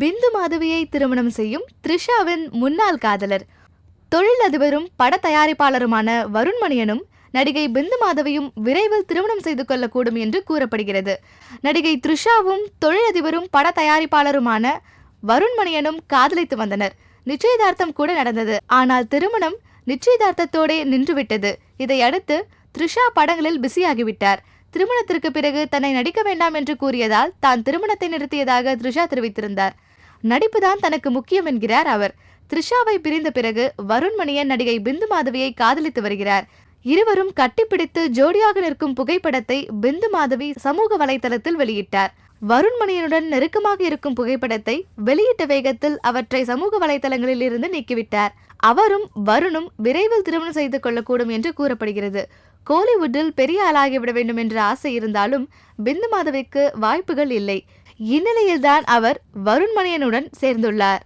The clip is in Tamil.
பிந்து மாதவியை திருமணம் செய்யும் த்ரிஷாவின் முன்னாள் காதலர். தொழிலதிபரும் பட தயாரிப்பாளருமான வருண்மணியனும் நடிகை பிந்து மாதவியும் விரைவில் திருமணம் செய்து கொள்ளக்கூடும் என்று கூறப்படுகிறது. நடிகை த்ரிஷாவும் தொழிலதிபரும் பட தயாரிப்பாளருமான வருண்மணியனும் காதலித்து வந்தனர். நிச்சயதார்த்தம் கூட நடந்தது. ஆனால் திருமணம் நிச்சயதார்த்தத்தோடே நின்றுவிட்டது. இதையடுத்து த்ரிஷா படங்களில் பிஸியாகிவிட்டார். திருமணத்திற்கு பிறகு தன்னை நடிக்க வேண்டாம் என்று கூறியதால் தான் திருமணத்தை நிறுத்தியதாக த்ரிஷா தெரிவித்திருந்தார். நடிப்புதான் தனக்கு முக்கியம் என்கிறார் அவர். த்ரிஷாவை பிரிந்த பிறகு வருண்மணியன் நடிகை பிந்து மாதவியை காதலித்து வருகிறார். இருவரும் கட்டிப்பிடித்து ஜோடியாக நிற்கும் புகைப்படத்தை பிந்து மாதவி சமூக வலைதளத்தில் வெளியிட்டார். வருண்மணியனுடன் நெருக்கமாக இருக்கும் புகைப்படத்தை வெளியிட்ட வேகத்தில் அவற்றை சமூக வலைதளங்களில் இருந்து நீக்கிவிட்டார். அவரும் வருணும் விரைவில் திருமணம் செய்து கொள்ளக்கூடும் என்று கூறப்படுகிறது. கோலிவுட்டில் பெரிய ஆளாகிவிட வேண்டும் என்ற ஆசை இருந்தாலும் பிந்து மாதவிக்கு வாய்ப்புகள் இல்லை. இந்நிலையில்தான் அவர் வருண்மணியனுடன் சேர்ந்துள்ளார்.